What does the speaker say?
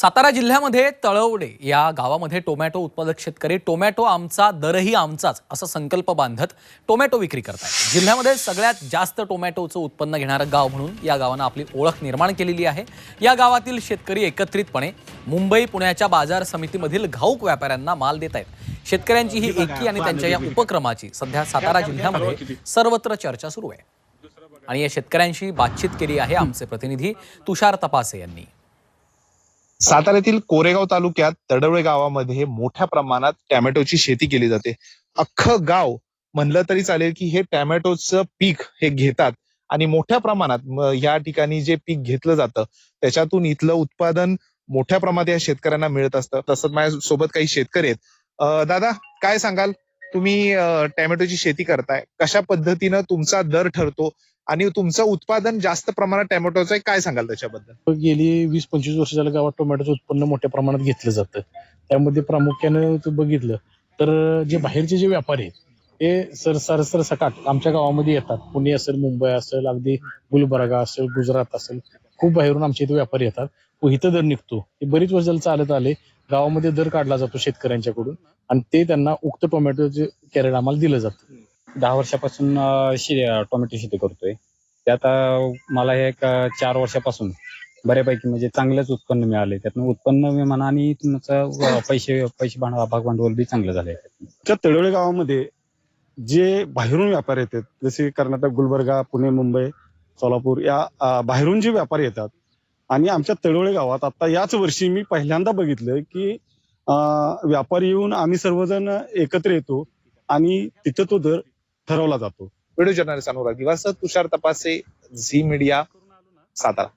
सातारा जिल्ह्यामध्ये तळवडे या गावामध्ये टोमॅटो उत्पादक शेतकरी टोमॅटो आमचा दरही आमचाच असा संकल्प बांधत टोमॅटो विक्री करतात जिल्ह्यामध्ये सगळ्यात जास्त टोमॅटोचं उत्पन्न घेणारं गाव म्हणून या गावानं आपली ओळख निर्माण केलेली आहे. या गावातील शेतकरी एकत्रितपणे मुंबई पुण्याच्या बाजार समितीमधील घाऊक व्यापाऱ्यांना माल देत आहेत शेतकऱ्यांची ही एकी आणि त्यांच्या या उपक्रमाची सध्या सातारा जिल्ह्यामध्ये सर्वत्र चर्चा सुरू आहे. आणि या शेतकऱ्यांशी बातचीत केली आहे आमचे प्रतिनिधी तुषार तपासे यांनी. साताऱ्यातील कोरेगाव तालुक्यात तडवळे गावामध्ये मोठ्या प्रमाणात टॅमॅटोची शेती केली जाते. अख्खं गाव म्हणलं तरी चालेल की हे टॅमॅटोचं पीक हे घेतात आणि मोठ्या प्रमाणात या ठिकाणी जे पीक घेतलं जातं त्याच्यातून इथलं उत्पादन मोठ्या प्रमाणात या शेतकऱ्यांना मिळत असतं. तसंच माझ्या सोबत काही शेतकरी आहेत. दादा काय सांगाल? तुम्ही टॅमॅटोची शेती करताय. कशा पद्धतीनं तुमचा दर ठरतो? आणि तुमचं उत्पादन जास्त प्रमाणात टोमॅटोचं आहे काय सांगाल त्याच्याबद्दल? गेली वीस पंचवीस वर्ष झालं गावात टोमॅटोचं उत्पन्न मोठ्या प्रमाणात घेतलं जातं. त्यामध्ये प्रामुख्यानं तू बघितलं तर जे बाहेरचे जे व्यापारी आहेत ते सर सर सर सकाट आमच्या गावामध्ये येतात. पुणे असेल मुंबई असेल अगदी गुलबर्गा असेल गुजरात असेल खूप बाहेरून आमच्या इथे व्यापारी येतात. व इथं दर निघतो. हे बरीच वर्ष चालत आले. गावामध्ये दर काढला जातो शेतकऱ्यांच्याकडून. आणि ते त्यांना उक्त टोमॅटोचे कॅरेट आम्हाला दिलं जातं. दहा वर्षापासून अं, शे टोमॅटो शेती करतोय. त्यात अं, मला हे एक अं, चार वर्षापासून बऱ्यापैकी म्हणजे चांगलंच उत्पन्न मिळाले त्यातनं उत्पन्न मी म्हणा आणि तुमचं अं, पैसे पैसे भांडवल भाग भांडवल बी चांगलं झालंय. त्या तळवळे गावामध्ये जे बाहेरून व्यापारी येतात जसे कर्नाटक गुलबर्गा पुणे मुंबई सोलापूर या अं, बाहेरून जे व्यापारी येतात आणि आमच्या तळोळे गावात आता याच वर्षी मी पहिल्यांदा बघितलं की अं, व्यापारी येऊन आम्ही सर्वजण एकत्र येतो आणि तिथं तो दर ठरवला जातो. Video journalist Anurag Diwas Tushar Tapase Zee media Satara.